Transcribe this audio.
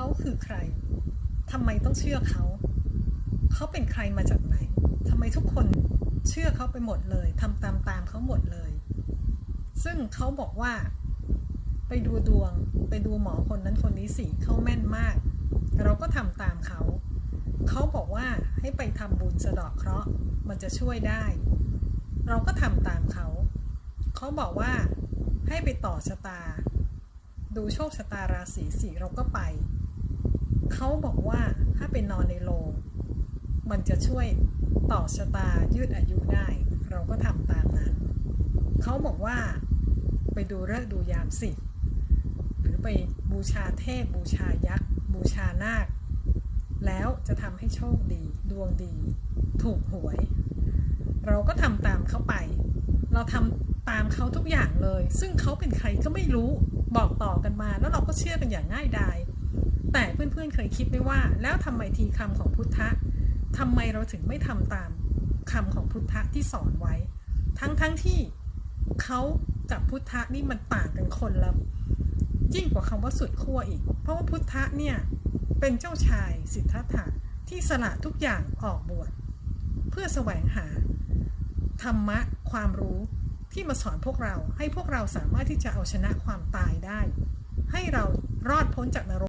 เขาคือใครทำไมต้องเชื่อเขา เขาเป็นใครมาจากไหนทำไมทุกคนเชื่อเขาไปหมดเลยทำตามตามเขาหมดเลย ซึ่งเขาบอกว่า ไปดูดวง ไปดูหมอคนนั้นคนนี้สิเขาแม่นมาก เราก็ทำตามเขา เขาบอกว่าให้ไปทำบุญสะดอกเคราะห์มันจะช่วยได้ เราก็ทำตามเขา เขาบอกว่าให้ไปต่อชะตา ดูโชคชะตาราศีสีเราก็ไป เขาบอกว่าถ้าไปนอนในโรงมันจะช่วยต่อชะตายืดอายุได้ เราก็ทำตามนั้น เขาบอกว่าไปดูเลิกดูยามสิ หรือไปบูชาเทพบูชายักษ์บูชานาค แล้วจะทำให้โชคดีดวงดี ถูกหวย เราก็ทำตามเขาไป เราทำตามเขาทุกอย่างเลย ซึ่งเขาเป็นใครก็ไม่รู้บอกต่อกันมา แล้วเราก็เชื่อกันอย่างง่ายดาย แต่เพื่อนๆเคยคิดไหมว่า แล้วทำไมทีคำของพุทธะทำไมเราถึงไม่ทำตามคำของพุทธะที่สอนไว้ ทั้งๆทที่เขากับพุทธะนี่มันต่างกันคนละยิ่งกว่าคำว่าสุดขั้วอีก เพราะว่าพุทธะเนี่ยเป็นเจ้าชายสิทธัตถะที่สละทุกอย่างออกบวชเพื่อแสวงหา ธรรมะความรู้ที่มาสอนพวกเราให้พวกเราสามารถที่จะเอาชนะความตายได้ ให้เรารอดพ้นจากนรก